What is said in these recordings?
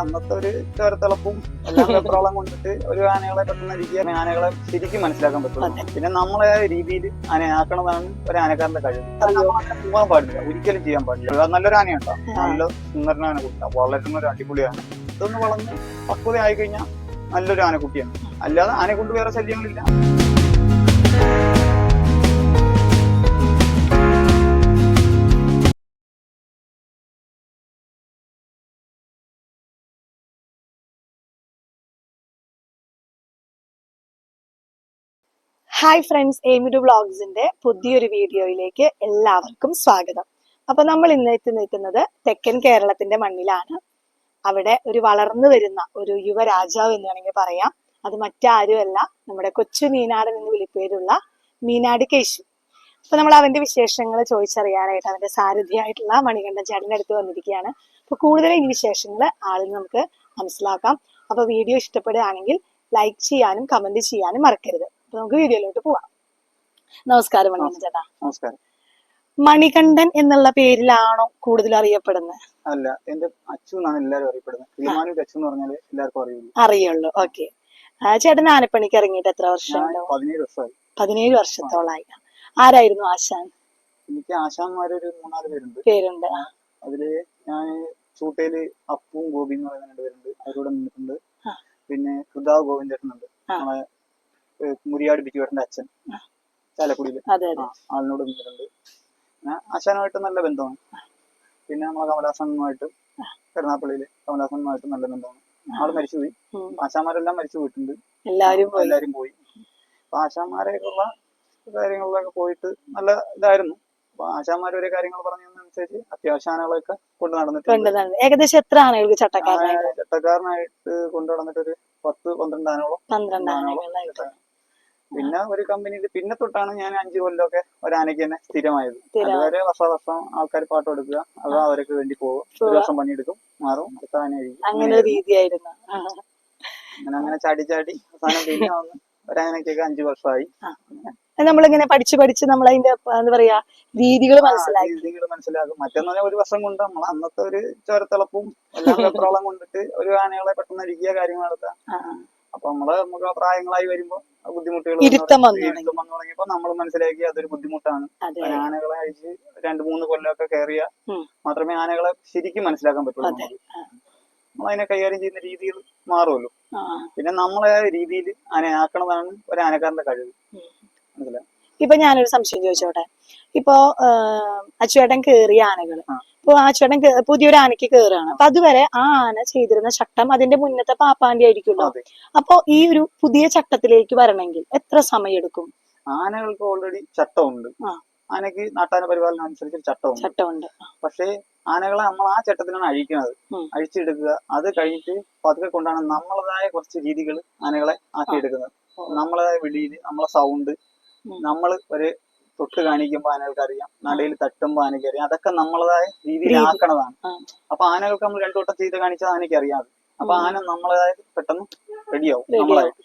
അന്നത്തെ ഒരു ചോരത്തിളപ്പും എല്ലാം പെട്രോളം കൊണ്ടിട്ട് ഒരു ആനകളെ പെട്ടെന്ന് ഇരിക്കുക ആനകളെ ശരിക്കും മനസ്സിലാക്കാൻ പറ്റും പിന്നെ നമ്മളെ ആ രീതിയിൽ ആനയാക്കണതാണ് ഒരു ആനക്കാരന്റെ കഴിവ് പോകാൻ പാടില്ല. ഒരിക്കലും ചെയ്യാൻ പാടില്ല. നല്ലൊരു നല്ലൊരു ആനയുണ്ടോ? നല്ല സുന്ദരനാന കുട്ടി വളരുന്ന ഒരു അടിപൊളിയാണ്. ഇതൊന്ന് വളർന്ന് പക്വത ആയി കഴിഞ്ഞാൽ നല്ലൊരു ആനക്കുട്ടിയാണ്. അല്ലാതെ ആനെ കൊണ്ട് വേറെ ശല്യങ്ങളില്ല. ഹായ് ഫ്രണ്ട്സ് എമിഡു വ്ളോഗ്സിന്റെ പുതിയൊരു വീഡിയോയിലേക്ക് എല്ലാവർക്കും സ്വാഗതം. അപ്പൊ നമ്മൾ ഇന്ന് എത്തി നിൽക്കുന്നത് തെക്കൻ കേരളത്തിന്റെ മണ്ണിലാണ്. അവിടെ ഒരു വളർന്നു വരുന്ന ഒരു യുവരാജാവ് എന്ന് വേണമെങ്കിൽ പറയാം. അത് മറ്റാരുമല്ല നമ്മുടെ കൊച്ചു മീനാടൻ എന്ന് വിളിപ്പേരുള്ള മീനാടി കേശു. അപ്പൊ നമ്മൾ അവന്റെ വിശേഷങ്ങൾ ചോദിച്ചറിയാനായിട്ട് അവന്റെ സാരഥിയായിട്ടുള്ള മണികണ്ഠൻ ചേട്ടന്റെ അടുത്ത് വന്നിരിക്കുകയാണ്. അപ്പൊ കൂടുതൽ ഈ വിശേഷങ്ങൾ ആളിൽ നമുക്ക് മനസ്സിലാക്കാം. അപ്പൊ വീഡിയോ ഇഷ്ടപ്പെടുകയാണെങ്കിൽ ലൈക്ക് ചെയ്യാനും കമന്റ് ചെയ്യാനും മറക്കരുത്. അപ്പൊ നമുക്ക് വീഡിയോയിലോട്ട് പോവാം. നമസ്കാരം മണികണ്ഠൻ ചേട്ടാ നമസ്കാരം. മണികണ്ഠൻ എന്നുള്ള പേരിലാണോ കൂടുതൽ അറിയപ്പെടുന്നത് അല്ല എന്റെ അച്ചു എന്നാണ് എല്ലാവരും അറിയപ്പെടുന്നത്. കിളിമാനൂർ എന്ന് പറഞ്ഞാൽ എല്ലാവർക്കും അറിയുള്ളൂ. അറിയുള്ളൂ ഓക്കെ. ചേട്ടൻ ആനപ്പണിക്ക് ഇറങ്ങിയിട്ട് എത്ര വർഷം പതിനേഴ് വർഷമായി. പതിനേഴ് വർഷത്തോളായി. ആരായിരുന്നു ആശാൻ? എനിക്ക് ആശാന്മാരൊരു മൂന്നാൽ പേരുണ്ട്. പേരുണ്ട്. അതിൽ ഞാൻ ചൂട്ടയിൽ അപ്പും ഗോപി എന്ന് പറയുന്ന രണ്ടുപേരുണ്ട് അവരോട് നിന്നിട്ടുണ്ട്. പിന്നെ ഹൃദാവ് ഗോവിന്ദേട്ടനുണ്ട്. നമ്മളെ മുരിയാട് ബിജുവേട്ടന്റെ അച്ഛൻ. ചാലക്കുടിയിൽ ആളിനോട് നിന്നിട്ടുണ്ട് പിന്നെ ആശാനുമായിട്ട് നല്ല ബന്ധമാണ്. പിന്നെ നമ്മളെ കമലാസനുമായിട്ട് കരുനാപ്പള്ളിയിൽ കമലാസനുമായിട്ട് നല്ല ബന്ധമാണ്. ആൾ മരിച്ചുപോയി. പോയി ആശാന്മാരെല്ലാം മരിച്ചു പോയിട്ടുണ്ട്. എല്ലാരും പോയി. എല്ലാരും പോയി. അപ്പൊ ആശാമാരെയൊക്കെയുള്ള കാര്യങ്ങളിലൊക്കെ പോയിട്ട് നല്ല ഇതായിരുന്നു. അപ്പൊ ആശാന്മാർ ഒരേ കാര്യങ്ങൾ പറഞ്ഞതനുസരിച്ച് അത്യാവശ്യ ആനകളൊക്കെ കൊണ്ട് നടന്നിട്ടുണ്ട് ഏകദേശം എത്ര ആനകൾക്ക് ചട്ടക്കാരനായിട്ട് ചട്ടക്കാരനായിട്ട് കൊണ്ടു നടന്നിട്ട് ഒരു പത്ത് പന്ത്രണ്ട് ആനകളോ പന്ത്രണ്ട് ആനകളോ പിന്നെ ഒരു കമ്പനിയിൽ പിന്നെ തൊട്ടാണ് ഞാൻ അഞ്ചു കൊല്ലമൊക്കെ ഒരു ആനയ്ക്ക് തന്നെ സ്ഥിരമായത്. സ്ഥിരം. അതുവരെ വർഷാവർഷം ആൾക്കാർ പാട്ട് കൊടുക്കുക അത് അവർക്ക് വേണ്ടി പോകും. ഒരു വർഷം പണിയെടുക്കും മാറും അടുത്ത ആനയായിരിക്കും അങ്ങനെ രീതിയായിരുന്നു. അങ്ങനെ അങ്ങനെ ചാടി ചാടി അവസാനം പിന്നെ വന്ന് ഒരാനയ്ക്കൊക്കെ അഞ്ചു വർഷമായി നമ്മളിങ്ങനെ പഠിച്ച് പഠിച്ച് നമ്മൾ അതിന്റെ എന്താ പറയാ രീതികൾ മനസ്സിലാക്കി. രീതികൾ മനസ്സിലാക്കും. മറ്റൊന്ന് പറഞ്ഞാൽ ഒരു വർഷം കൊണ്ട് നമ്മൾ അന്നത്തെ ഒരു ചോരത്തിളപ്പും എല്ലാം പെട്രോളം കൊണ്ടിട്ട് ഒരു ആനകളെ പെട്ടെന്ന് അടിക്കുക ആ, അപ്പൊ നമ്മൾ നമുക്ക് പ്രായങ്ങളായി വരുമ്പോ ബുദ്ധിമുട്ടുകൾ ഇരുത്തം വന്നു തുടങ്ങിയപ്പോ നമ്മൾ മനസ്സിലാക്കി അതൊരു ബുദ്ധിമുട്ടാണ്. ആനകളെ അഴിച്ച് രണ്ടു മൂന്ന് കൊല്ലമൊക്കെ കയറിയ മാത്രമേ ആനകളെ ശരിക്കും മനസ്സിലാക്കാൻ പറ്റുള്ളൂ. നമ്മൾ അതിനെ കൈകാര്യം ചെയ്യുന്ന രീതികൾ മാറുമല്ലോ. പിന്നെ നമ്മളെ രീതിയിൽ ആനയാക്കണതാണ് ഒരു ആനക്കാരന്റെ കഴിവ്. മനസ്സിലായി? ഇപ്പൊ ഞാനൊരു സംശയം ചോദിച്ചോട്ടെ? ഇപ്പൊ അച്ചുവേട്ടൻ കേറിയ ആനകൾ ആ. ഇപ്പൊ അച്ചുവേട്ടൻ ചേട്ടൻ പുതിയൊരു ആനയ്ക്ക് കേറുകയാണ്. അപ്പൊ അതുവരെ ആ ആന ചെയ്തിരുന്ന ചട്ടം അതിന്റെ മുന്നത്തെ പാപ്പാന്റെ ആയിരിക്കുമല്ലോ. അപ്പൊ ഈ ഒരു പുതിയ ചട്ടത്തിലേക്ക് വരണമെങ്കിൽ എത്ര സമയം എടുക്കും ആനകൾക്ക് ഓൾറെഡി ചട്ടമുണ്ട്. ആനക്ക് ആനയ്ക്ക് നാട്ടാന പരിപാലനം അനുസരിച്ച് ചട്ടമുണ്ട്. ചട്ടമുണ്ട്. പക്ഷേ ആനകളെ നമ്മൾ ആ ചട്ടത്തിലാണ് അഴിക്കുന്നത്. അഴിച്ചെടുക്കുക. അത് കഴിഞ്ഞിട്ട് പതുക്കെ കൊണ്ടാണ് നമ്മളതായ കുറച്ച് രീതികൾ ആനകളെ ആക്കിയെടുക്കുന്നത്. നമ്മളതായ വെളിയിൽ നമ്മളെ സൗണ്ട്. നമ്മൾ ഒരു തൊട്ട് കാണിക്കുമ്പോൾ ആനകൾക്ക് അറിയാം നടയിൽ തട്ടുമ്പോൾ ആനയ്ക്ക് അറിയാം അതൊക്കെ നമ്മളതായ രീതിയിൽ ആക്കണതാണ്. അപ്പൊ ആനകൾക്ക് നമ്മൾ രണ്ടു വട്ടം ചെയ്ത് കാണിച്ചാൽ ആനയ്ക്ക് അറിയാം അപ്പൊ. ആന നമ്മളതായ പെട്ടെന്ന് റെഡിയാവും. നമ്മളായിട്ട്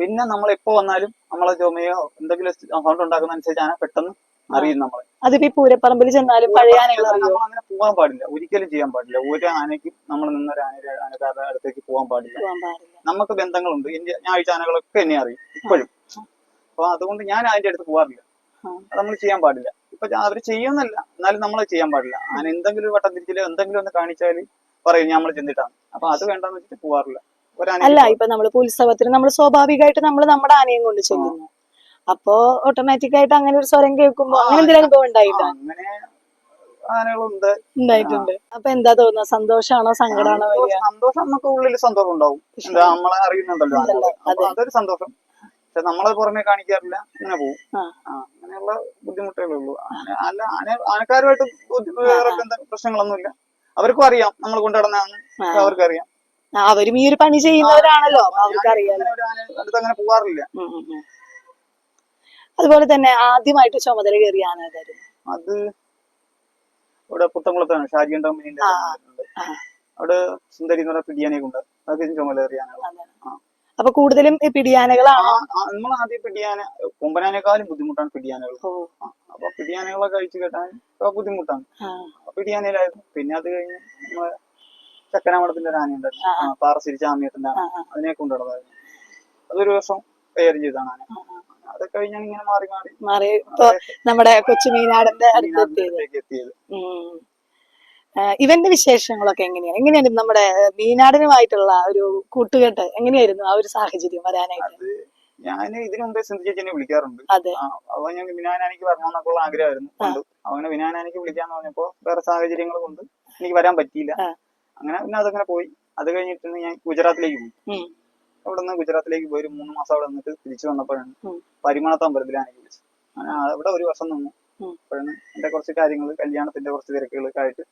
പിന്നെ നമ്മൾ എപ്പോ വന്നാലും നമ്മളെ ചുമയോ എന്തെങ്കിലും അക്കൗണ്ട് ഉണ്ടാക്കുന്ന അനുസരിച്ച് ആന പെട്ടെന്ന് അറിയും നമ്മളെ. അതിപ്പോ ഈ പൂരപ്പറമ്പിൽ ചെന്നാലും പഴയ ആനകൾ അങ്ങനെ പോകാൻ പാടില്ല. ഒരിക്കലും ചെയ്യാൻ പാടില്ല. ഒരു ആനയ്ക്കും നമ്മൾ നിന്നൊരു ആന ആനക്കാരുടെ അടുത്തേക്ക് പോകാൻ പാടില്ല. നമുക്ക് ബന്ധങ്ങളുണ്ട്. എന്റെ ഞാൻ അയച്ച ആനകളൊക്കെ എന്നെ അറിയും ഇപ്പോഴും. അപ്പൊ അതുകൊണ്ട് ഞാൻ അതിന്റെ അടുത്ത് പോകാറില്ല. അത് നമ്മൾ ചെയ്യാൻ പാടില്ല. ഇപ്പൊ അവർ ചെയ്യുന്നല്ല. എന്നാലും നമ്മൾ ചെയ്യാൻ പാടില്ല. അങ്ങനെ എന്തെങ്കിലും ഒരു വട്ടം തിരിച്ചില്ല എന്തെങ്കിലും ഒന്ന് കാണിച്ചാൽ പറയും നമ്മൾ ചെന്നിട്ടാണ്. അപ്പൊ അത് വേണ്ടെന്ന് വെച്ചിട്ട് പോവാറില്ല. അല്ല ഇപ്പൊ നമ്മളിപ്പോ ഉത്സവത്തിന് നമ്മൾ സ്വാഭാവികമായിട്ട് നമ്മൾ നമ്മുടെ ആനയും കൊണ്ട് ചെല്ലുന്നു. അപ്പോ ഓട്ടോമാറ്റിക് ആയിട്ട് അങ്ങനെ ഒരു സ്വരം കേൾക്കുമ്പോ അങ്ങനെ എന്തെങ്കിലും അനുഭവം ഉണ്ടായിട്ടാ? അങ്ങനെ ആനകളുണ്ട്. ഉണ്ടായിട്ടുണ്ട്. അപ്പൊ എന്താ തോന്നുക സന്തോഷാണോ? സങ്കടാണോ സന്തോഷം- നമുക്ക് ഉള്ളിൽ സന്തോഷം ഉണ്ടാവും. നമ്മളെ അറിയുന്നുണ്ടല്ലോ അതൊരു സന്തോഷം. പക്ഷെ നമ്മളത് പുറമെ കാണിക്കാറില്ല. അങ്ങനെ പോകും അങ്ങനെയുള്ള ബുദ്ധിമുട്ടുകളേ ഉള്ളൂ. അല്ല ആന ആനക്കാരുമായിട്ട് വേറെ പ്രശ്നങ്ങളൊന്നുമില്ല. അവർക്കും അറിയാം. നമ്മൾ കൊണ്ടുനടന്നാന്ന് അവർക്കും അവർക്കറിയാം. അവരും ഈ ഒരു പണി ചെയ്യുന്നവരാണല്ലോ. അവർക്കറിയാം അങ്ങനെ അടുത്ത് ഉം. അതുപോലെ തന്നെ ആദ്യമായിട്ട് ചുമതല കയറിയ ആന ഏതായിരുന്നു അത് ഇവിടെ പുത്തംകുളത്താണ് ഷാജിയൻ കമ്പനിന്റെ അവിടെ സുന്ദരി എന്ന് പറഞ്ഞ പിടിയാനെ ഉണ്ട്. അതൊക്കെ ചുമതല കയറിയാണ്. അപ്പൊ കൂടുതലും പിടിയാനകളാണോ? നമ്മൾ ആദ്യം പിടിയാന കൊമ്പനാനേക്കാളും ബുദ്ധിമുട്ടാണ് പിടിയാനകൾ. അപ്പൊ പിടിയാനകളൊക്കെ കഴിച്ചു കെട്ടാൻ ബുദ്ധിമുട്ടാണ്. പിടിയാനയിലായിരുന്നു. പിന്നെ അത് കഴിഞ്ഞ് നമ്മളെ ചക്കനാമടത്തിന്റെ ഒരു ആനയുണ്ടല്ലോ ആ, ആ. ആ, പാറസിരിച്ച ആമയത്തിന്റെ ആന. അതിനെ കൊണ്ടുള്ളതായിരുന്നു അതൊരു ദിവസം കൈകാര്യം ചെയ്താണ് ആന. അതൊക്കെ. അത് കഴിഞ്ഞാണ് ഇങ്ങനെ മാറി മാറി. മാറി നമ്മുടെ കൊച്ചു മീനാടത്തെ അടുത്തേക്ക് എത്തിയത് മീനാടിലേക്ക് എത്തിയത് ഉം. ആ, ഇവന്റെ വിശേഷങ്ങളൊക്കെ എങ്ങനെയാണ്? എങ്ങനെയാണ് നമ്മുടെ മീനാടനുമായിട്ടുള്ള ഒരു കൂട്ടുകെട്ട് എങ്ങനെയായിരുന്നു ആ ഒരു സാഹചര്യം വരാനായിട്ട്? അത് ഞാൻ ഇതിനു മുമ്പേ സിന്ധു ചേച്ചിനെ വിളിക്കാറുണ്ട്. അപ്പൊ ഞാൻ വിനാനാനിക്ക് വരണമെന്നൊക്കെ ഉള്ള ആഗ്രഹമായിരുന്നു. അങ്ങനെ വിനാനാനിക്ക് വിളിക്കാന്ന് പറഞ്ഞപ്പോ വേറെ സാഹചര്യങ്ങൾ കൊണ്ട് എനിക്ക് വരാൻ പറ്റിയില്ല. അങ്ങനെ പിന്നെ അതങ്ങനെ പോയി. അത് കഴിഞ്ഞിട്ട് ഞാൻ ഗുജറാത്തിലേക്ക് പോയി. അവിടെ നിന്ന് ഗുജറാത്തിലേക്ക് പോയി ഒരു മൂന്ന് മാസം അവിടെ നിന്നിട്ട് തിരിച്ചു വന്നപ്പോഴാണ്. പരിമളത്ത് അമ്പലത്തിലാണ് വിളിച്ചത്. അങ്ങനെ അവിടെ ഒരു വർഷം നിന്നു. അപ്പോഴാണ് എന്റെ കുറച്ച് കാര്യങ്ങൾ കല്യാണത്തിന്റെ കുറച്ച് തിരക്കുകളൊക്കെ ആയിട്ട്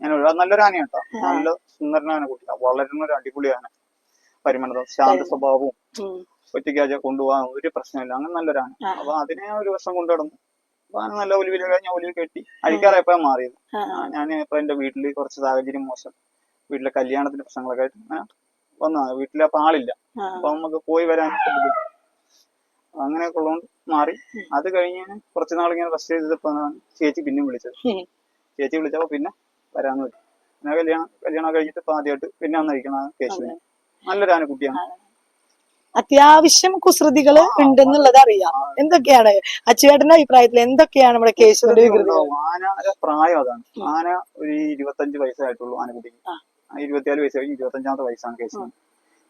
ഞാൻ ഒഴിവാ നല്ലൊരു ആന കേട്ടോ നല്ല സുന്ദരനാണ് കുട്ടി വളരുന്ന ഒരു ആന. പരിമളതം ശാന്ത സ്വഭാവവും. ഒറ്റയ്ക്ക് ഒറ്റയ്ക്കാച്ച കൊണ്ടുപോകാൻ ഒരു പ്രശ്നമില്ല. അങ്ങനെ നല്ലൊരാണ് ആന. അപ്പൊ അതിനെ ഒരു വർഷം കൊണ്ടു നടന്നു അപ്പൊ അങ്ങനെ നല്ല ഒലിവിൽ കഴിഞ്ഞ ഒലിവ് കെട്ടി അഴിക്കാറായപ്പോ മാറിയത്. ഞാൻ ഇപ്പൊ എന്റെ വീട്ടിൽ കുറച്ച് സാഹചര്യം മോശം. വീട്ടിലെ കല്യാണത്തിന്റെ പ്രശ്നങ്ങളൊക്കെ ആയിട്ട് അങ്ങനെ വന്നതാണ് വീട്ടിലെ അപ്പൊ ആളില്ല. അപ്പൊ നമുക്ക് പോയി വരാൻ അങ്ങനെയൊക്കെ ഉള്ളതുകൊണ്ട് മാറി. അത് കഴിഞ്ഞ് കുറച്ച് നാൾ ഇങ്ങനെ റെസ്റ്റ് ചെയ്തപ്പോ ചേച്ചി പിന്നെ വിളിച്ചത്. ചേച്ചി വിളിച്ചപ്പോ പിന്നെ വരാന്ന് വെച്ചു പിന്നെ കല്യാണം കല്യാണം കഴിഞ്ഞിട്ട് ഇപ്പൊ ആദ്യമായിട്ട് പിന്നെ വന്ന് കഴിക്കുന്നതാണ് കേശുവിനെ. നല്ലൊരു ആനക്കുട്ടിയാണ് അത്യാവശ്യം കുസൃതികൾ ഉണ്ടെന്നുള്ളത് അറിയാം. എന്തൊക്കെയാണ് അച്ചുവേട്ടന്റെ അഭിപ്രായത്തിൽ എന്തൊക്കെയാണ് നമ്മുടെ കേശവന്റെ ഉണ്ടാവും. ആനയുടെ പ്രായം അതാണ്. ആന ഒരു ഇരുപത്തഞ്ച് വയസ്സായിട്ടുള്ളൂ ആനക്കുട്ടിക്ക് ഇരുപത്തിനാല് വയസ്സ് കഴിഞ്ഞ് ഇരുപത്തഞ്ചാമത്തെ വയസ്സാണ് കേശുവിന്.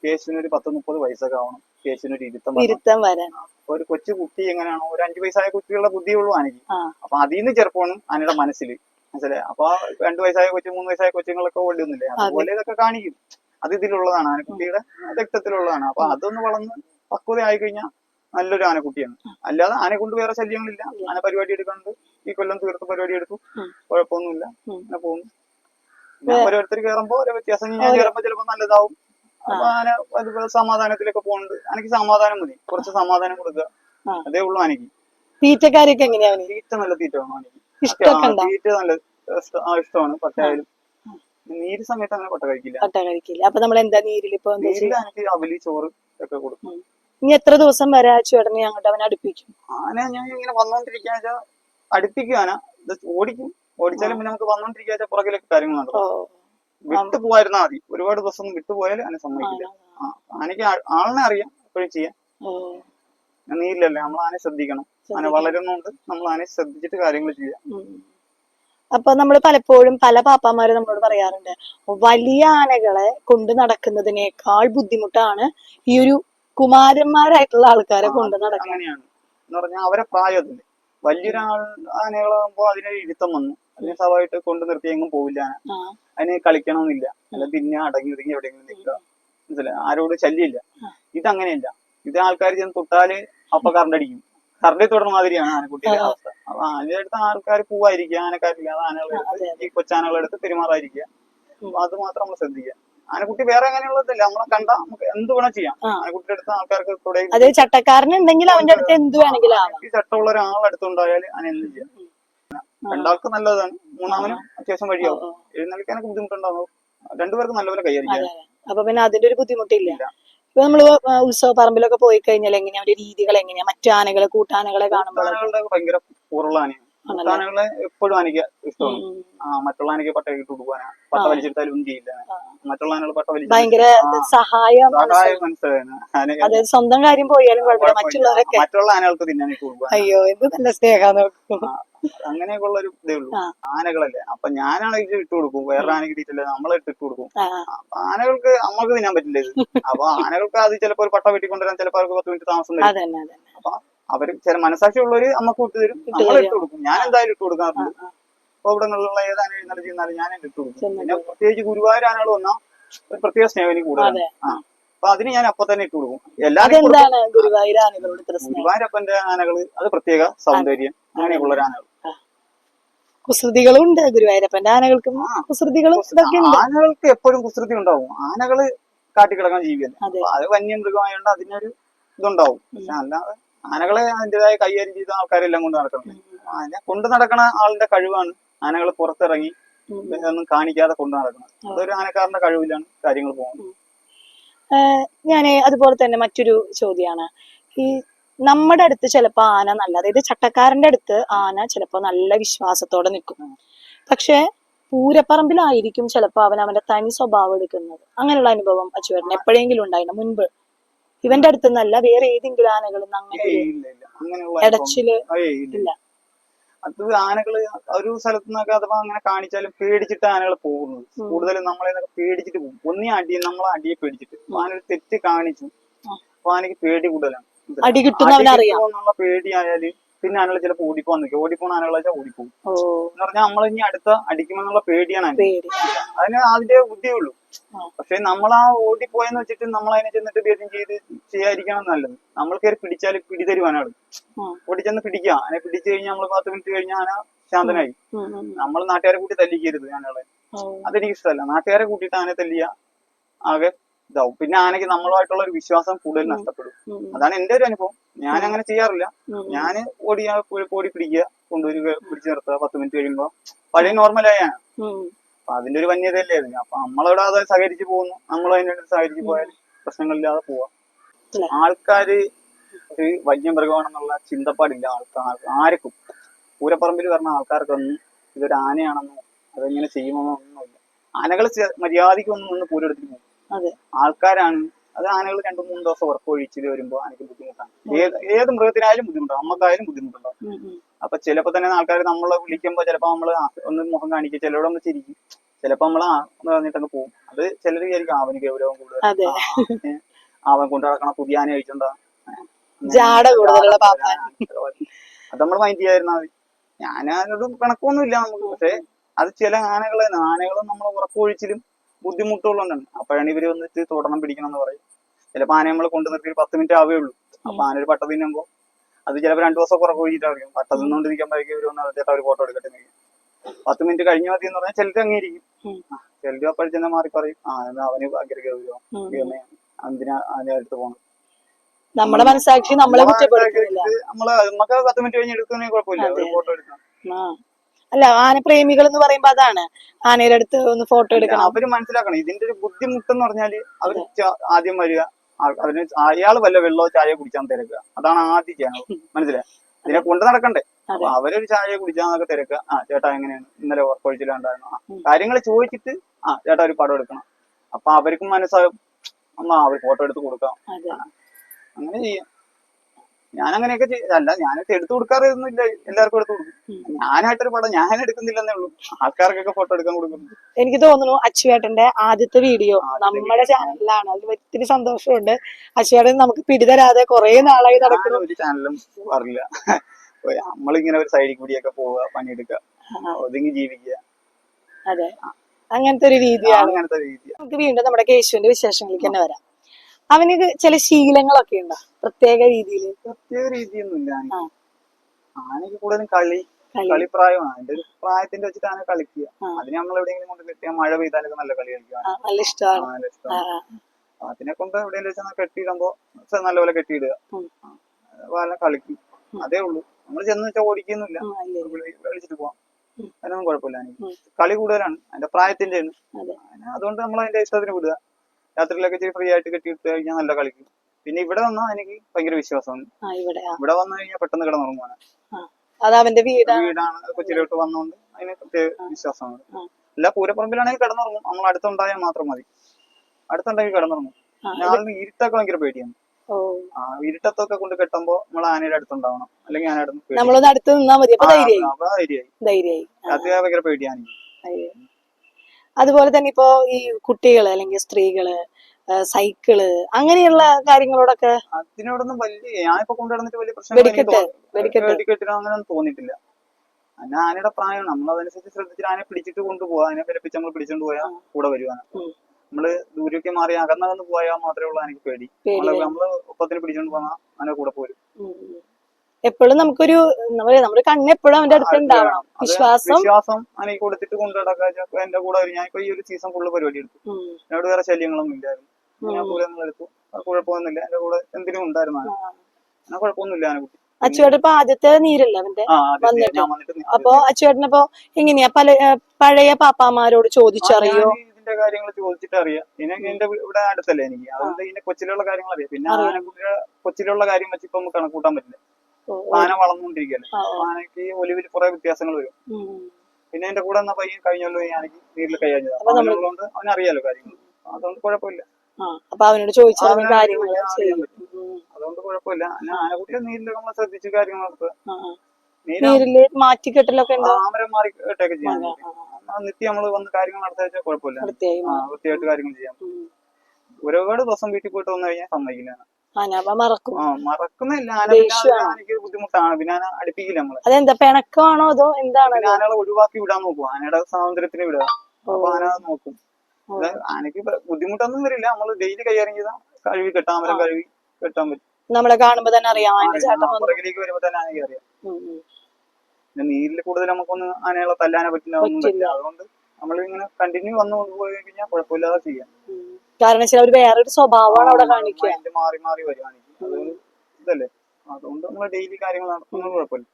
കേശുവിന് ഒരു പത്ത് മുപ്പത് വയസ്സൊക്കെ ആവണം. കേശുവിന് ഒരു ഇരുത്തം വരണം. ഇരുത്തം വരാൻ. അപ്പൊ ഒരു കൊച്ചു കുട്ടി എങ്ങനെയാണോ ഒരു അഞ്ചു വയസ്സായ കുട്ടികളുടെ ബുദ്ധിയുള്ളൂ ആനയ്ക്ക്. ആ. അപ്പൊ അതിൽ നിന്ന് ചെറുപ്പമാണ് ആനയുടെ മനസ്സിൽ മനസ്സിലായി? അപ്പൊ രണ്ട് വയസ്സായ കൊച്ചു മൂന്ന് വയസ്സായ കൊച്ചുങ്ങളൊക്കെ ഓടുന്നില്ലേ അതുപോലെ ഇതൊക്കെ കാണിക്കും. അത് ഇതിലുള്ളതാണ്. ആനക്കുട്ടിയുടെ രക്തത്തിലുള്ളതാണ്. അപ്പൊ അതൊന്ന് വളർന്ന് പക്വത ആയി കഴിഞ്ഞാൽ നല്ലൊരു ആനക്കുട്ടിയാണ്. അല്ലാതെ ആനെ കൊണ്ട് വേറെ ശല്യങ്ങളില്ല. ആന പരിപാടി എടുക്കുന്നുണ്ട് ഈ കൊല്ലം തീർത്ത പരിപാടി എടുത്തു. കുഴപ്പമൊന്നുമില്ല. അങ്ങനെ പോകുന്നു. ഓരോരുത്തർ കയറുമ്പോ ഓരോ വ്യത്യാസം. ഞാൻ കയറുമ്പോ ചിലപ്പോ നല്ലതാവും. അപ്പൊ ആന അതുപോലെ സമാധാനത്തിലൊക്കെ പോകുന്നുണ്ട്. എനിക്ക് സമാധാനം മതി. കുറച്ച് സമാധാനം കൊടുക്കുക. അതേ ഉള്ളൂ ആനക്ക് തീറ്റക്കാരൊക്കെ എങ്ങനെയാണ് തീറ്റ നല്ല തീറ്റ വേണം ആനയ്ക്ക്. ഇഷ്ടമൊക്കെ ആ, ഉണ്ടോ തീറ്റ നല്ല ഇഷ്ട- ആ, ഇഷ്ടമാണ്. പട്ടയായാലും നീര് സമയത്ത് അങ്ങനെ പട്ട കഴിക്കില്ല. പട്ട കഴിക്കില്ല. അപ്പൊ നമ്മൾ എന്താ നീരിൽ ഇപ്പൊ അവലി ചോറ് ഒക്കെ കൊടുക്കും. ഇനി എത്ര ദിവസം വരെ അച്ചുവേട്ടനെ അങ്ങോട്ട് അവനെ അടുപ്പിക്കും? ആന ഞാൻ ഇങ്ങനെ വന്നോണ്ടിരിക്കാന്ന് വെച്ചാൽ അടുപ്പിക്കും ആന. ഓടിക്കും. ഓടിച്ചാലും പിന്നെ നമുക്ക് വന്നോണ്ടിരിക്കാ വെച്ചാൽ പുറകിലൊക്കെ കാര്യങ്ങൾ നടക്കും. വിട്ടു പോവായിരുന്ന മതി. ഒരുപാട് ദിവസം വിട്ടു പോയാൽ ആന സമ്മതിക്കില്ല. ആ, ആനയ്ക്ക് ആ- ആളിനെ അറിയാം. എപ്പോഴും ചെയ്യാം. ഓ പിന്നെ നീരിലല്ലേ നമ്മൾ ആനയെ ശ്രദ്ധിക്കണം. ആന വളരുന്നുണ്ട് നമ്മൾ ആനയെ ശ്രദ്ധിച്ചിട്ട് കാര്യങ്ങൾ ചെയ്യാം. അപ്പൊ നമ്മൾ പലപ്പോഴും പല പാപ്പാമാര് നമ്മളോട് പറയാറുണ്ട് വലിയ ആനകളെ കൊണ്ട് നടക്കുന്നതിനേക്കാൾ ബുദ്ധിമുട്ടാണ് ഈ ഒരു കുമാരന്മാരായിട്ടുള്ള ആൾക്കാരെ കൊണ്ട് നടക്കാനാണ് അങ്ങനെയാണ്. എന്ന് പറഞ്ഞാൽ അവരെ പ്രായത്തിൽ വലിയൊരാൾ ആനകളാകുമ്പോ അതിനൊരു ഇരുത്തം വന്നു. അതിനെ സ്വാഭാവികമായിട്ട് കൊണ്ടു നിർത്തി എങ്ങും പോവില്ല അതിനെ അതിന് കളിക്കണമെന്നില്ല. അല്ല പിന്നെ അടങ്ങി ഒതുങ്ങി എവിടെയെങ്കിലും നിൽക്കുക. മനസ്സിലായി? ആരോട് ശല്യമില്ല. ഇതങ്ങനെയല്ല. ഇത് ആൾക്കാർ ചെന്ന് തൊട്ടാൽ അപ്പൊ കറണ്ട് അടിക്കും. കറണ്ട് തുടർന്ന മാതിരിയാണ് ആനക്കുട്ടിയുടെ അവസ്ഥ. അപ്പൊ ആനയുടെ അടുത്ത് ആൾക്കാർ പൂവായിരിക്കുക ആനക്കാരില്ലാതെ ആനകളെടുത്ത് ഈ കൊച്ചാനകളെടുത്ത് പെരുമാറായിരിക്കുക അത് മാത്രം നമ്മൾ ശ്രദ്ധിക്കുക. ആനക്കുട്ടി വേറെ അങ്ങനെയുള്ളതല്ല നമ്മളെ കണ്ട നമുക്ക് എന്ത് വേണം ചെയ്യാം. ആനക്കുട്ടിയുടെ അടുത്ത് ആൾക്കാർക്ക് തുടങ്ങി അത് ചട്ടക്കാരനുണ്ടെങ്കിൽ അവന്റെ അടുത്ത് എന്ത് വേണമെങ്കിലും ഈ ചട്ടമുള്ള ഒരാളടുത്തുണ്ടായാൽ ആന എന്ത് ചെയ്യാം? രണ്ടാൾക്ക് നല്ലതാണ്. മൂന്നാമനും അത്യാവശ്യം വഴിയാവും. എഴുന്നേൽക്കാനൊക്കെ ബുദ്ധിമുട്ടുണ്ടാവും. രണ്ടുപേർക്കും നല്ലപോലെ കൈകാര്യം. അപ്പൊ പിന്നെ അതിന്റെ ഒരു ബുദ്ധിമുട്ടില്ല. ഇപ്പൊ നമ്മൾ ആ, ഉത്സവ പറമ്പിലൊക്കെ പോയി കഴിഞ്ഞാൽ എങ്ങനെയാ? അവരുടെ രീതികൾ എങ്ങനെയാ? മറ്റു ആനകളെ കൂട്ടാനകളെ കാണുമ്പോൾ ഭയങ്കര ആണല്ലേ? എപ്പോഴും എനിക്ക് ഇഷ്ടമാണ്. ആ മറ്റുള്ള എനിക്ക് പട്ട ഇട്ട് കൊടുക്കാനാ പട്ട വലിച്ചെടുത്താലും ഒന്നും ചെയ്യില്ല. മറ്റുള്ള പട്ട വലിച്ചു ഭയങ്കര സഹായം സഹായം മനസ്സിലായിരുന്നു ആന അതായത് സ്വന്തം കാര്യം പോയാലും കുഴപ്പമില്ല. മറ്റുള്ളവരൊക്കെ മറ്റുള്ള ആനകൾക്ക് തിന്നാൻ ഇട്ട് കൊടുക്കുക അയ്യോ നല്ല സ്നേഹം അങ്ങനെയൊക്കെയുള്ള ഒരു ഇതേ ഉള്ളൂ. ആനകളല്ലേ. അപ്പൊ ഞാനാണെങ്കിൽ ഇട്ട് കൊടുക്കും. വേറെ ആന കിട്ടിയിട്ടില്ല നമ്മളെ ഇട്ട് ഇട്ട് കൊടുക്കും. ആനകൾക്ക് നമ്മൾക്ക് തിന്നാൻ പറ്റില്ല ഇത്. അപ്പൊ ആനകൾക്ക് അത് ചിലപ്പോൾ ഒരു പട്ട വെട്ടിക്കൊണ്ടുവരാൻ ചിലപ്പോൾ അവർക്ക് പത്ത് മിനിറ്റ് താമസം അപ്പൊ അവർ ചില മനസാക്ഷി ഉള്ളവര് അമ്മയ്ക്ക് വിട്ടു തരും. നമ്മൾ ഇട്ട് കൊടുക്കും. ഞാൻ എന്തായാലും ഇട്ട് കൊടുക്കാറുണ്ട്. കോവിടങ്ങളിലുള്ള ഏതാനും ഇവിടെ നിന്നുള്ള ഏത് ആന ചെയ്യുന്നാലും ഞാൻ ഇട്ട് കൊടുക്കും. പിന്നെ പ്രത്യേകിച്ച് ഗുരുവായൂർ ആനകൾ വന്നാൽ ഒരു പ്രത്യേക സ്നേഹം എനിക്ക് കൂടുതലാണ്. ആ. അപ്പൊ അതിന് ഞാൻ അപ്പൊ തന്നെ ഇട്ട് കൊടുക്കും. എല്ലാവരും ഗുരുവായൂരപ്പന്റെ ആനകൾ അത് പ്രത്യേക സൗന്ദര്യം. അങ്ങനെയുള്ള ആനകൾ കുസൃതികളും ഉണ്ട് ഗുരുവായൂരപ്പന്റെ ആനകൾക്കും കുസൃതികളും ഇതൊക്കെ ഉണ്ട്. ആനകൾക്ക് എപ്പോഴും കുസൃതി ഉണ്ടാവും. ആനകൾ കാട്ടിക്കിടക്കുന്ന ജീവിയല്ല. അതെ. വന്യമൃഗമായോണ്ട് അതിനൊരു ഇതുണ്ടാവും. പക്ഷെ അല്ലാതെ ആനകളെ അതിന്റേതായ കൈകാര്യം ചെയ്ത ആൾക്കാരെല്ലാം കൊണ്ട് നടക്കണം. ആന കൊണ്ട് നടക്കണ ആളിന്റെ കഴിവാണ് ആനകൾ പുറത്തിറങ്ങി. ഒന്നും കാണിക്കാതെ കൊണ്ട് നടക്കണം അതൊരു ആനക്കാരന്റെ കഴിവിലാണ് കാര്യങ്ങൾ പോകുന്നത്. ഞാൻ അതുപോലെ തന്നെ മറ്റൊരു ചോദ്യമാണ് ഈ നമ്മുടെ അടുത്ത് ചിലപ്പോ ആന നല്ല അതായത് ചട്ടക്കാരന്റെ അടുത്ത് ആന ചിലപ്പോ നല്ല വിശ്വാസത്തോടെ നിൽക്കും. പക്ഷെ പൂരപ്പറമ്പിലായിരിക്കും ചിലപ്പോ അവൻ അവന്റെ തനി സ്വഭാവം എടുക്കുന്നത്. അങ്ങനെയുള്ള അനുഭവം അച്ചുവേട്ടൻ എപ്പോഴെങ്കിലും ഉണ്ടായിരുന്നു മുൻപ്? ഇവന്റെ അടുത്ത് നിന്നല്ല വേറെ ഏതെങ്കിലും ആനകളിൽ നിന്ന് അങ്ങനെ ഇടച്ചിൽ ഇല്ല. അത് ആനകൾ ഒരു സ്ഥലത്ത് നിന്നൊക്കെ അഥവാ അങ്ങനെ കാണിച്ചാലും പേടിച്ചിട്ട് ആനകൾ പോകുന്നത് കൂടുതലും നമ്മളെ പേടിച്ചിട്ട് പോകും. ഒന്നീ അടി നമ്മളെ അടിയെ പേടിച്ചിട്ട്. ആനൊരു ആന ഒരു തെറ്റ് കാണിച്ചു. അപ്പൊ ആനക്ക് പേടി കൂടുതലാണ്. അടി കിട്ടുന്ന അവനറിയാം എന്നുള്ള പേടിയായാൽ പിന്നെ ആനകൾ ചിലപ്പോൾ ഓടിപ്പോകാൻ നിൽക്കും ഓടിപ്പോണ ആനകളെ വെച്ചാൽ ഓടിപ്പോകും എന്ന് പറഞ്ഞാൽ നമ്മൾ ഇനി അടുത്ത അടിക്കുമെന്നുള്ള പേടിയാണ്. അതിന്. അതിന്റെ ബുദ്ധിയേ ഉള്ളൂ. പക്ഷെ നമ്മൾ ആ ഓടിപ്പോയെന്ന് വെച്ചിട്ട് നമ്മൾ അതിനെ ചെന്നിട്ട് ഭേദം ചെയ്ത് ചെയ്യാതിരിക്കണം നല്ലത്. നമ്മൾ കയറി പിടിച്ചാൽ പിടി തരുവാനാണ്. ഓടിച്ചെന്ന് പിടിക്കുക. അതിനെ പിടിച്ചു കഴിഞ്ഞാൽ നമ്മൾ പത്ത് മിനിറ്റ് കഴിഞ്ഞാൽ ആന ശാന്തനായി. നമ്മൾ നാട്ടുകാരെ കൂട്ടി തല്ലിക്കരുത് ആനകളെ. അതെനിക്ക് ഇഷ്ടമല്ല. നാട്ടുകാരെ കൂട്ടിയിട്ട് ആനെ തല്ലിയ ആകെ ഇതാവും. പിന്നെ ആനയ്ക്ക് നമ്മളുമായിട്ടുള്ള ഒരു വിശ്വാസം കൂടുതൽ നഷ്ടപ്പെടും. അതാണ് എന്റെ ഒരു അനുഭവം. ഞാൻ അങ്ങനെ ചെയ്യാറില്ല. ഞാൻ ഓടിയ ഞാൻ ഓടി പിടിക്കുക കൊണ്ടുവരിക പിടിച്ചു നിർത്തുക പത്ത് മിനിറ്റ് കഴിയുമ്പോ പഴയ നോർമലായാണ്. അപ്പൊ അതിന്റെ ഒരു വന്യതയല്ലേ അതിന് അപ്പൊ നമ്മളവിടെ അത് സഹകരിച്ചു പോകുന്നു. നമ്മൾ അതിനോട് സഹകരിച്ചു പോയാൽ പ്രശ്നങ്ങളില്ലാതെ പോവാം. ആൾക്കാര് ഒരു വന്യമൃഗമാണെന്നുള്ള ചിന്തപ്പാടില്ല ആൾക്കാർ ആർക്കും. പൂരപ്പറമ്പിൽ വരുന്ന ആൾക്കാർക്കൊന്നും ഇതൊരു ആനയാണെന്നോ അതെങ്ങനെ ചെയ്യുമെന്നോ ഒന്നുമില്ല. ആനകൾ മര്യാദയ്ക്ക് ഒന്നും നിന്ന് പൂരെടുത്തിട്ട് പോകും ആൾക്കാരാണ്. അത് ആനകൾ രണ്ടു മൂന്ന് ദിവസം ഉറക്കം ഒഴിച്ചിൽ വരുമ്പോൾ ആനക്ക് ബുദ്ധിമുട്ടാണ്. ഏത് ഏത് മൃഗത്തിനായാലും ബുദ്ധിമുട്ടാണ്. നമുക്കായാലും ബുദ്ധിമുട്ടുണ്ടാവും. അപ്പൊ ചിലപ്പോ തന്നെ ആൾക്കാർ നമ്മളെ വിളിക്കുമ്പോ ചിലപ്പോ നമ്മൾ ഒന്ന് മുഖം കാണിക്കും. ചിലരോട് ഒന്ന് ചിരിക്കും. ചിലപ്പോ നമ്മൾ ആ എന്ന് പറഞ്ഞിട്ടങ്ങ് പോകും അത് ചിലർ വിചാരിക്കും അവന് ഗൗരവം കൂടുതൽ. അവൻ കൊണ്ടു നടക്കണ പുതിയ ആന കഴിച്ചോണ്ടാ. അത് നമ്മൾ മൈൻഡ് ചെയ്യാതിരുന്നാൽ മതി ഞാനത് കണക്കൊന്നുമില്ല നമുക്ക്. പക്ഷെ അത് ചില ആനകളെ ആനകളും നമ്മൾ ഉറക്കൊഴിച്ചിലും ബുദ്ധിമുട്ടുള്ളതുകൊണ്ടാണ്. അപ്പോഴാണ് ഇവർ വന്നിട്ട് തോടണം പിടിക്കണം എന്ന് പറയും. ചിലപ്പോ ആന നമ്മൾ കൊണ്ടു നിർത്തി പത്ത് മിനിറ്റ് ആവേ ഉള്ളൂ അപ്പൊ ആന ഒരു പട്ട തിന്നുമ്പോ അത് ചിലപ്പോ രണ്ടു ദിവസം ഉറക്കൊഴിച്ചിട്ടായിരിക്കും പട്ട തിന്നുകൊണ്ട് നിൽക്കുമ്പോഴേക്കും ഇവർ വന്ന് ചേട്ടാ ഒരു ഫോട്ടോ എടുക്കട്ടെ. പത്ത് മിനിറ്റ് കഴിഞ്ഞു മതി എന്ന് പറഞ്ഞാൽ ചിലത് അങ്ങേരിക്കും ചിലത് അപ്പോഴത്തന്നെ മാറി പറയും ആ അവന് ഭയങ്കര ഗൗരവം. എന്തിനാ അടുത്ത് പോകണം നമ്മളെ മനസ്സാക്ഷി നമ്മളെ കുറ്റപ്പെടുത്തുന്നില്ല. നമ്മൾ നമുക്ക് പത്ത് മിനിറ്റ് കഴിഞ്ഞ് എടുക്കുന്നതിന് കുഴപ്പമില്ല. ഒരു ഫോട്ടോ എടുക്കാം. അല്ല ആനപ്രേമികൾ എന്ന് പറയുമ്പോ അതാണ്. ആനയുടെ അടുത്ത് ഒന്ന് ഫോട്ടോ എടുക്കണം. അവർ മനസ്സിലാക്കണം. ഇതിന്റെ ഒരു ബുദ്ധിമുട്ട് എന്ന് പറഞ്ഞാൽ അവർ ച- ആദ്യം വരിക. അവർ അയാൾ വല്ല വെള്ളമോ ചായ കുടിച്ചാൽ തിരക്കുക. അതാണ് ആദ്യം ചെയ്യണത്. മനസ്സിലായി? ഇതിനെ കൊണ്ട് നടക്കണ്ടേ? അപ്പൊ അവരൊരു ചായ കുടിച്ചാന്നൊക്കെ തിരക്കുക. ആ ചേട്ടാ എങ്ങനെയാണ്? ഇന്നലെ ഉറക്കൊഴിച്ചിലുണ്ടായിരുന്നു ആ ഉം. കാര്യങ്ങൾ ചോദിച്ചിട്ട് ആ ചേട്ടാ ഒരു പടം എടുക്കണം. അപ്പൊ അവർക്കും മനസ്സാകും അമ്മ അവർ ഫോട്ടോ എടുത്ത് കൊടുക്കാം. അങ്ങനെ ചെയ്യാം. ഞാൻ അങ്ങനെയൊക്കെ അല്ല ഞാനൊക്കെ എടുത്തു കൊടുക്കാറൊന്നുമില്ല എല്ലാവർക്കും എടുത്തു കൊടുക്കും. ഞാനായിട്ടൊരു പടം ഞാൻ എടുക്കുന്നില്ലെന്നേ ഉള്ളൂ. ആൾക്കാർക്കൊക്കെ ഫോട്ടോ എടുക്കാൻ കൊടുക്കുന്നു. എനിക്ക് തോന്നുന്നു അച്ചുവേട്ടന്റെ ആദ്യത്തെ വീഡിയോ നമ്മുടെ ചാനലിലാണ്. അതിൽ ഒത്തിരി സന്തോഷമുണ്ട്. അച്ചുവേട്ടൻ നമുക്ക് പിടിതരാതെ കുറെ നാളായി നടക്കുന്നു. ഒരു ചാനലും അറിയില്ല നമ്മളിങ്ങനെ ഒരു സൈഡിൽ കൂടിയൊക്കെ പോവുക പണിയെടുക്കുക ഒതുങ്ങി ജീവിക്കുക. അതെ. അങ്ങനത്തെ ഒരു രീതിയാണ്. അങ്ങനത്തെ രീതി നമുക്ക് വീണ്ടും നമ്മുടെ കേശുവിന്റെ വിശേഷങ്ങളിലേക്ക് തന്നെ വരാം. അവന് ചില ശീലങ്ങളൊക്കെ ഉണ്ടോ? പ്രത്യേക രീതിയിൽ പ്രത്യേക രീതിയൊന്നുമില്ല. ആനക്ക് കൂടുതലും കളി കളി. എന്റെ ഒരു പ്രായത്തിന്റെ വെച്ചിട്ട് ആന കളിക്കുക. അതിന് നമ്മൾ എവിടെയെങ്കിലും കൊണ്ട് കെട്ടിയാൽ മഴ പെയ്താലൊക്കെ നല്ല കളി കളിക്കുക നല്ല ഇഷ്ടമാണ്. അതിനെ കൊണ്ട് എവിടെയെങ്കിലും വെച്ചാൽ കെട്ടിയിടുമ്പോ നല്ലപോലെ കെട്ടിയിടുക. വല്ല കളിക്കും. അതേ ഉള്ളൂ. നമ്മൾ ചെന്ന് വെച്ചാൽ ഓടിക്കുന്നില്ല കളിച്ചിട്ട് പോവാം. അതിനൊന്നും കുഴപ്പമില്ല. കളി കൂടുതലാണ്. അതിന്റെ പ്രായത്തിന്റെ അതെ. അതുകൊണ്ട് നമ്മൾ അതിന്റെ ഇഷ്ടത്തിന് വിടുക. രാത്രിയിലൊക്കെ ഇച്ചിരി ഫ്രീ ആയിട്ട് കെട്ടി ഇട്ട് കഴിഞ്ഞാൽ നല്ല കളിക്കും. പിന്നെ ഇവിടെ വന്നാൽ എനിക്ക് ഭയങ്കര വിശ്വാസമാണ്. ഇവിടെ വന്നു കഴിഞ്ഞാൽ പെട്ടെന്ന് കിടന്നുറങ്ങുവാണ്. അത് അവന്റെ വീടാണ് കൊച്ചിയിലോട്ട് വന്നുകൊണ്ട് അതിന് പ്രത്യേക വിശ്വാസമാണ്. അല്ല എല്ലാ പൂരപ്പറമ്പിലാണെങ്കിൽ കിടന്നുറങ്ങും. നമ്മൾ അടുത്തുണ്ടായാൽ മാത്രം മതി. അടുത്തുണ്ടെങ്കിൽ കിടന്നുറങ്ങും. ഞാൻ ഇരുട്ടൊക്കെ ഭയങ്കര പേടിയാണ്. ആ ഇരുട്ടത്തൊക്കെ കൊണ്ട് കെട്ടുമ്പോ നമ്മൾ ആനയുടെ അടുത്തുണ്ടാവണം. അല്ലെങ്കിൽ ആന അടുത്ത് പേടി. നമ്മളൊന്ന് അടുത്ത് നിന്നാ മതി. ധൈര്യമായി. രാത്രി ഭയങ്കര പേടിയാണ്. അതുപോലെ തന്നെ ഇപ്പോ ഈ കുട്ടികൾ അല്ലെങ്കിൽ സ്ത്രീകൾ സൈക്കിൾ അങ്ങനെയുള്ള കാര്യങ്ങളോടൊക്കെ അതിനോടൊന്നും വലിയ ഞാൻ ഇപ്പൊ കൊണ്ടുവന്നിട്ട് വലിയ പ്രശ്നം വെടിക്കെട്ട്, വെടിക്കെട്ട്. വെടിക്കെട്ടിനോ അങ്ങനെയൊന്നും തോന്നിയിട്ടില്ല. അതിന് ആനയുടെ പ്രായം നമ്മൾ അതനുസരിച്ച് ശ്രദ്ധിച്ചിട്ട് ആനയെ പിടിച്ചിട്ട് കൊണ്ടുപോകാം അതിനെ പിലിപ്പിച്ച് നമ്മൾ പിടിച്ചോണ്ട് പോയാൽ കൂടെ വരുവാണ്. നമ്മൾ ദൂരേക്ക് മാറി അകന്നകന്ന് പോയാൽ മാത്രമേ ഉള്ളൂ എനിക്ക് പേടി. നമ്മൾ ഒപ്പത്തിന് പിടിച്ചോണ്ട് പോന്നാ ആന കൂടെ പോരും. എപ്പോഴും നമുക്കൊരു എന്താ പറയാ നമ്മുടെ കണ്ണ് എപ്പോഴും അവന്റെ അടുത്ത് ഉണ്ടാവണം. വിശ്വാസം. വിശ്വാസം ആനയ്ക്ക് കൊടുത്തിട്ട് കൊണ്ടുനടക്കാൻ എന്റെ കൂടെ ഞാൻ ഇപ്പൊ ഈ ഒരു സീസൺ ഫുള്ള് പരിപാടി എടുത്തു. എന്നോട് വേറെ ശല്യങ്ങളൊന്നും ഇല്ലായിരുന്നു. ഞാൻ. കൂടെ എടുത്തു. കുഴപ്പമൊന്നുമില്ല. എന്റെ കൂടെ എന്തിനും ഉണ്ടായിരുന്നു. അങ്ങനെ കുഴപ്പമൊന്നുമില്ല ആന കുട്ടി അച്ചുവേട്ടൻ ഇപ്പൊ ആദ്യത്തെ നീരല്ല അവന്റെ? വന്നിട്ടോ? അപ്പൊ അച്ചുവേട്ടനപ്പോ എങ്ങനെയാ? പല പഴയ പാപ്പാമാരോട് ചോദിച്ചറിയോ? ഇതിന്റെ കാര്യങ്ങൾ ചോദിച്ചിട്ട് അറിയാം പിന്നെ എന്റെ ഇവിടെ അടുത്തല്ലേ എനിക്ക്. അതുകൊണ്ട് ഇതിന്റെ കൊച്ചിലുള്ള കാര്യങ്ങൾ അറിയാം. പിന്നെ. കൊച്ചിലുള്ള കാര്യം വെച്ച് ഇപ്പൊ നമുക്ക് കണക്കൂട്ടാൻ പറ്റില്ല. ആന വളർന്നുകൊണ്ടിരിക്കുകയല്ലേ ആനക്ക് ഒലിവിൽ കുറെ വ്യത്യാസങ്ങൾ വരും. പിന്നെ എന്റെ കൂടെ എന്നാ പയ്യൻ കഴിഞ്ഞല്ലോ ആനക്ക് നീരിൽ കൈകാര്യം അപ്പൊ അറിയാലോ കാര്യങ്ങൾ അതുകൊണ്ട് കുഴപ്പമില്ല. അപ്പൊ അവനോട് ചോദിച്ചാൽ. അതുകൊണ്ട് കുഴപ്പമില്ല. ആനക്കുട്ടിയെ നീരിലൊക്കെ നമ്മൾ ശ്രദ്ധിച്ച് കാര്യങ്ങൾ നടത്തുക നീരിൽ ഉണ്ടോ? ആമരം മാറി കെട്ടൊക്കെ ചെയ്യാം നിത്യം നമ്മൾ വന്ന് കാര്യങ്ങൾ നടത്താൻ വെച്ചാൽ കുഴപ്പമില്ല. വൃത്തിയായിട്ട് കാര്യങ്ങൾ ചെയ്യാം. ഒരുപാട് ദിവസം വീട്ടിൽ പോയിട്ട് വന്നു കഴിഞ്ഞാൽ സമ്മതിക്കില്ല. ആന അപ്പൊ മറക്കും. ആ മറക്കുന്നില്ല. ആന പിന്നെ അത് എനിക്ക് ബുദ്ധിമുട്ടാണ് പിന്നെ ആന അടുപ്പിക്കില്ല നമ്മളെ. അതെന്താ പിണക്കമാണോ അതോ എന്താണ്? പിന്നെ ആനകളെ ഒഴിവാക്കി വിടാൻ നോക്കും ആനയുടെ സ്വാതന്ത്ര്യത്തിന് വിടുക. അപ്പൊ ആന അത് നോക്കും. ആനക്ക് ബുദ്ധിമുട്ടൊന്നും വരില്ല. നമ്മൾ ഡെയിലി കൈകാര്യം ചെയ്താൽ കഴുകി കെട്ടാൻ മരം കഴുകി കെട്ടാൻ പറ്റും. നമ്മളെ കാണുമ്പോ തന്നെ അറിയാം അതിന്റെ ചാട്ടം വന്നു. പുറകിലേക്ക് വരുമ്പോ തന്നെ ആനയ്ക്ക് അറിയാം. ഉം, ഉം. പിന്നെ നീരിൽ കൂടുതൽ നമുക്കൊന്ന് ആനകളെ തല്ലാനെ പറ്റില്ല ഒന്നും പറ്റില്ല. പറ്റില്ല. അതുകൊണ്ട് നമ്മൾ ഇങ്ങനെ കണ്ടിന്യൂ വന്നു പോയി കഴിഞ്ഞാൽ കുഴപ്പമില്ലാതെ ചെയ്യാം. കാരണം വെച്ചാൽ വേറെ വേറൊരു സ്വഭാവമാണ് അവിടെ കാണിക്കുക. മാറി മാറി വരുവാണെങ്കിൽ അത് ഇതല്ലേ? അതുകൊണ്ട് നമ്മൾ ഡെയിലി കാര്യങ്ങൾ നടത്തുന്നത് കുഴപ്പമില്ല.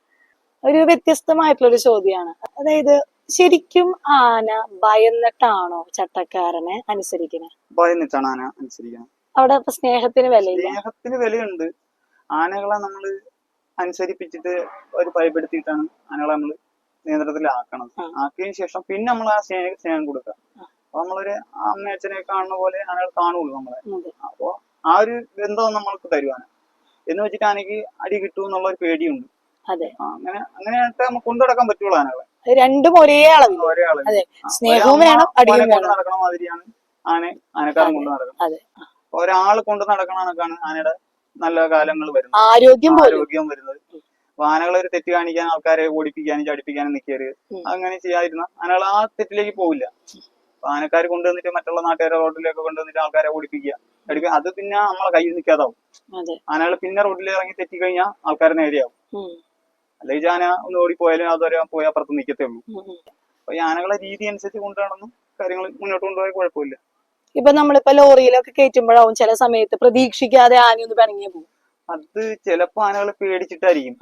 ഒരു വ്യത്യസ്തമായിട്ടുള്ള ഒരു ചോദ്യമാണ്. അതായത് ശരിക്കും ആന ഭയന്നിട്ടാണോ ചട്ടക്കാരനെ അനുസരിക്കുന്നത് ഭയന്നിട്ടാണ് ആന അനുസരിക്കുന്നത് അവിടെ സ്നേഹത്തിന് വിലയില്ല. സ്നേഹത്തിന് വിലയുണ്ട്. ആനകളെ നമ്മൾ അനുസരിപ്പിച്ചിട്ട് ഒരു ഭയപ്പെടുത്തിയിട്ടാണ് ആനകളെ നമ്മൾ നിയന്ത്രണത്തിലാക്കണത് ആക്കണം ആക്കിയതിനു ശേഷം പിന്നെ നമ്മൾ ആ സ്നേഹം സ്നേഹം കൊടുക്കുക. അപ്പൊ നമ്മളൊരു അമ്മ അച്ഛനെ കാണുന്ന പോലെ അയാൾ കാണുള്ളൂ നമ്മളെ. അപ്പോ ആ ഒരു ബന്ധം നമ്മൾക്ക് തരുവാണ്. എന്ന് വെച്ചിട്ട് ആനയ്ക്ക് അടി കിട്ടും എന്നുള്ള ഒരു പേടിയുണ്ട് അങ്ങനെ അങ്ങനെയായിട്ട് നമുക്ക് കൊണ്ടുനടക്കാൻ പറ്റുള്ളൂ ആനകളെ. രണ്ടും ഒരേ അളവിൽ. ഒരേ സ്നേഹവും വേണം അടിയും വേണം. നടക്കണ മാതിരിയാണ് ആന ആനക്കാരൻ കൊണ്ട് നടക്കുന്നത്. ഒരാൾ കൊണ്ട് നടക്കണ കണക്കാണ് ആനയുടെ നല്ല കാലങ്ങൾ വരുന്നത്. ആരോഗ്യം വരുന്നത്. അപ്പൊ ആനകൾ ഒരു തെറ്റ് കാണിക്കാൻ ആൾക്കാരെ ഓടിപ്പിക്കാനും ചടിപ്പിക്കാനും നിൽക്കരുത് അങ്ങനെ ചെയ്യാതിരുന്ന ആനകൾ ആ തെറ്റിലേക്ക് പോവില്ല. അപ്പൊ ആനക്കാർ കൊണ്ടുവന്നിട്ട് മറ്റുള്ള നാട്ടുകാരെ റോഡിലേക്ക് കൊണ്ടുവന്നിട്ട് ആൾക്കാരെ ഓടിപ്പിക്കുക. എടുക്കുക അത് പിന്നെ നമ്മളെ കയ്യിൽ നിൽക്കാതാവും ആനകൾ പിന്നെ റോഡിൽ ഇറങ്ങി തെറ്റി കഴിഞ്ഞാൽ ആൾക്കാരെ നേരെയാവും. അല്ലെങ്കിൽ ആന ഒന്ന് ഓടിപ്പോയാലും അതുവരെ പോയി അപ്പുറത്ത് നിൽക്കത്തേ ഉള്ളൂ. അപ്പൊ ഈ ആനകളെ രീതി അനുസരിച്ച് കൊണ്ടുനടന്നു കാര്യങ്ങൾ മുന്നോട്ട് കൊണ്ടുപോയാൽ കുഴപ്പമില്ല. ഇപ്പൊ നമ്മളിപ്പോ ലോറിയിലൊക്കെ കയറ്റുമ്പോഴാവും ചില സമയത്ത് പ്രതീക്ഷിക്കാതെ ആനയൊന്ന് പിണങ്ങിയ പോകും. അത് ചിലപ്പോ ആനകൾ പേടിച്ചിട്ടായിരിക്കും.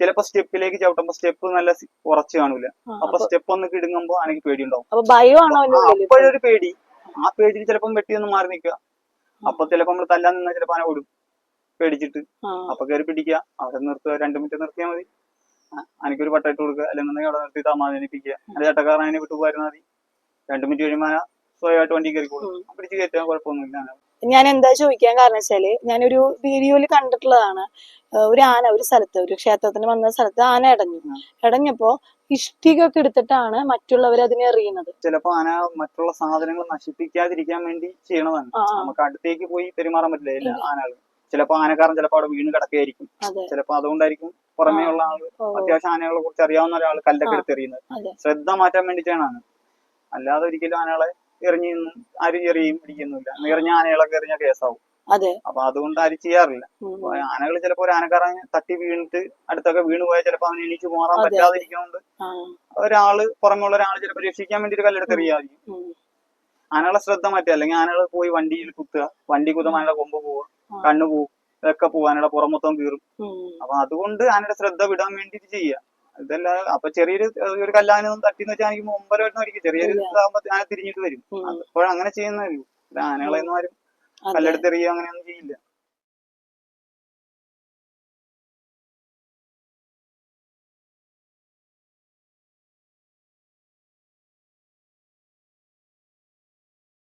ചിലപ്പോ സ്റ്റെപ്പിലേക്ക് ചവിട്ടുമ്പോ സ്റ്റെപ്പ് നല്ല കുറച്ച് ഉറച്ചു കാണൂല അപ്പൊ സ്റ്റെപ്പ് ഒന്ന് കിടുങ്ങുമ്പോ ആനക്ക് പേടിയുണ്ടാവും. അപ്പോഴൊരു പേടി. ആ പേടി ചിലപ്പോ വെട്ടി ഒന്ന് മാറി നിൽക്കുക. അപ്പൊ ചിലപ്പോ നമ്മൾ തല്ലാൻ നിന്നാൽ ചിലപ്പോ ആന ഓടും. പേടിച്ചിട്ട്. അപ്പൊ കയറി പിടിക്കുക. അവിടെ നിർത്തുക. രണ്ടു മിനിറ്റ് നിർത്തിയാൽ മതി. എനിക്കൊരു പട്ടായിട്ട് കൊടുക്കുക. അല്ലെങ്കിൽ അവിടെ നിർത്തി താമാനിപ്പിക്കുക അല്ലെങ്കിൽ ചട്ടക്കാരൻ അതിനെ വിട്ടു പോയിരുന്നാൽ മതി. രണ്ടു മിനിറ്റ് കഴിയുമ്പോൾ സ്വയമായിട്ട് വണ്ടി കയറിക്കോളും. പിടിച്ച് കയറ്റാൻ കുഴപ്പമൊന്നുമില്ല. ഞാൻ എന്താ ചോദിക്കാൻ കാരണം വെച്ചാൽ ഞാനൊരു വീഡിയോയിൽ കണ്ടിട്ടുള്ളതാണ്. ഒരു ആന ഒരു സ്ഥലത്ത് ഒരു ക്ഷേത്രത്തിന് വന്ന സ്ഥലത്ത് ആന ഇടഞ്ഞു. ഇടഞ്ഞപ്പോ ഇഷ്ടികൊക്കെ എടുത്തിട്ടാണ് മറ്റുള്ളവർ അതിനെ അറിയുന്നത് ചിലപ്പോ ആന മറ്റുള്ള സാധനങ്ങൾ നശിപ്പിക്കാതിരിക്കാൻ വേണ്ടി ചെയ്യണതാണ്. നമുക്ക് അടുത്തേക്ക് പോയി പെരുമാറാൻ പറ്റില്ല ആനകൾ ചിലപ്പോ ആനക്കാരൻ ചിലപ്പോ അവിടെ വീണ് കിടക്കുകയായിരിക്കും. ചിലപ്പോ അതുകൊണ്ടായിരിക്കും പുറമേ ഉള്ള ആൾ അത്യാവശ്യം ആനകളെ കുറിച്ച് അറിയാവുന്ന ഒരാൾ കല്ലൊക്കെ. എടുത്തെറിയുന്നത്. ശ്രദ്ധ മാറ്റാൻ വേണ്ടിയിട്ടാണ് അല്ലാതെ ഒരിക്കലും ആനകളെ എറിഞ്ഞൊന്നും ആരും എറിയും പിടിക്കുന്നില്ല എറിഞ്ഞ ആനകളൊക്കെ എറിഞ്ഞ കേസാവും. അതെ. അപ്പൊ അതുകൊണ്ട് ആരും ചെയ്യാറില്ല. ആനകൾ ചിലപ്പോ ഒരു ആനക്കാരൻ തട്ടി വീണിട്ട് അടുത്തൊക്കെ വീണ് പോയാൽ ചിലപ്പോ അവന് എണീച്ച് മാറാൻ പറ്റാതിരിക്കുന്നുണ്ട് ഒരാൾ പുറമെയുള്ള ഒരാൾ ചിലപ്പോ രക്ഷിക്കാൻ വേണ്ടി കല്ലെടുത്ത് എറിയാതിരിക്കും. ആനകളെ ശ്രദ്ധ മാറ്റുക. അല്ലെങ്കിൽ ആനകൾ പോയി വണ്ടിയിൽ കുത്തുക. വണ്ടി കുത്തുമ്പോൾ ആനയുടെ കൊമ്പ് പോവുക. കണ്ണു പോവും. ഇതൊക്കെ പോവും. ആനയുടെ പുറം മൊത്തം കീറും. അപ്പൊ അതുകൊണ്ട് ആനയുടെ ശ്രദ്ധ വിടാൻ വേണ്ടിട്ട് ചെയ്യുക. ഇതല്ല അപ്പൊ ചെറിയൊരു ഒരു കല്ലാനൊന്നും തട്ടിന്ന് വെച്ചാൽ എനിക്ക് മുമ്പരായിട്ട് ആയിരിക്കും ചെറിയൊരു. ഇതാകുമ്പോ ആന തിരിഞ്ഞിട്ട് വരും. അപ്പോഴങ്ങനെ ചെയ്യുന്നതായിരിക്കും. ആനകളെ ഒന്നും ആരും കല്ലെടുത്തെറിയോ അങ്ങനെയൊന്നും ചെയ്യില്ല.